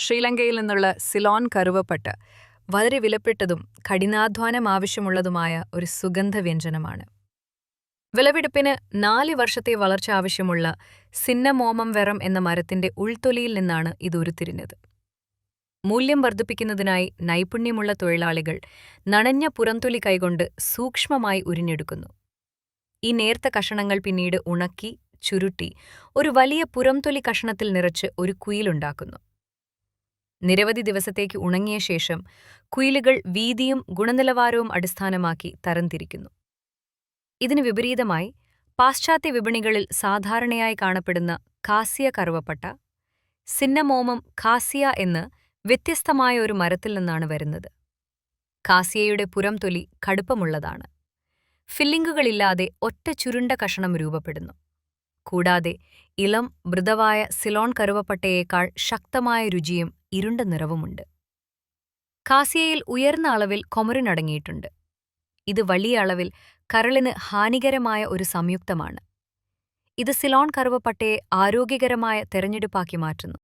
ശ്രീലങ്കയിൽ നിന്നുള്ള സിലോൺ കറുവപ്പട്ട് വളരെ വിലപ്പെട്ടതും കഠിനാധ്വാനം ആവശ്യമുള്ളതുമായ ഒരു സുഗന്ധ വ്യഞ്ജനമാണ്. വിളവെടുപ്പിന് നാല് വർഷത്തെ വളർച്ച ആവശ്യമുള്ള സിന്നമോമം വെറം എന്ന മരത്തിന്റെ ഉൾത്തൊലിയിൽ നിന്നാണ് ഇത് ഉരുത്തിരിഞ്ഞത്. മൂല്യം വർദ്ധിപ്പിക്കുന്നതിനായി നൈപുണ്യമുള്ള തൊഴിലാളികൾ നനഞ്ഞ പുറംതൊലി കൈകൊണ്ട് സൂക്ഷ്മമായി ഉരിഞ്ഞെടുക്കുന്നു. ഈ നേർത്ത കഷണങ്ങൾ പിന്നീട് ഉണക്കി ചുരുട്ടി ഒരു വലിയ പുറംതൊലി കഷണത്തിൽ നിറച്ച് ഒരു കുയിലുണ്ടാക്കുന്നു നിരവധി ദിവസത്തേക്ക് ഉണങ്ങിയ ശേഷം കുയിലുകൾ വീതിയും ഗുണനിലവാരവും അടിസ്ഥാനമാക്കി തരംതിരിക്കുന്നു. ഇതിനു വിപരീതമായി പാശ്ചാത്യ വിപണികളിൽ സാധാരണയായി കാണപ്പെടുന്ന കാസിയ കറുവപ്പട്ട സിന്നമോമം കാസിയ എന്ന് വ്യത്യസ്തമായ ഒരു മരത്തിൽ നിന്നാണ് വരുന്നത്. കാസിയയുടെ പുറംതൊലി കടുപ്പമുള്ളതാണ്. ഫില്ലിങ്ങുകളില്ലാതെ ഒറ്റ ചുരുണ്ട കഷണം രൂപപ്പെടുന്നു. കൂടാതെ ഇളം മൃദവായ സിലോൺ കറുവപ്പട്ടയേക്കാൾ ശക്തമായ രുചിയും ഇരുണ്ട നിറവുമുണ്ട്. കാസിയയിൽ ഉയർന്ന അളവിൽ കൊമറിനടങ്ങിയിട്ടുണ്ട്. ഇത് വലിയ അളവിൽ കരളിന് ഹാനികരമായ ഒരു സംയുക്തമാണ്. ഇത് സിലോൺ കറുവപ്പട്ടയെ ആരോഗ്യകരമായ തെരഞ്ഞെടുപ്പാക്കി മാറ്റുന്നു.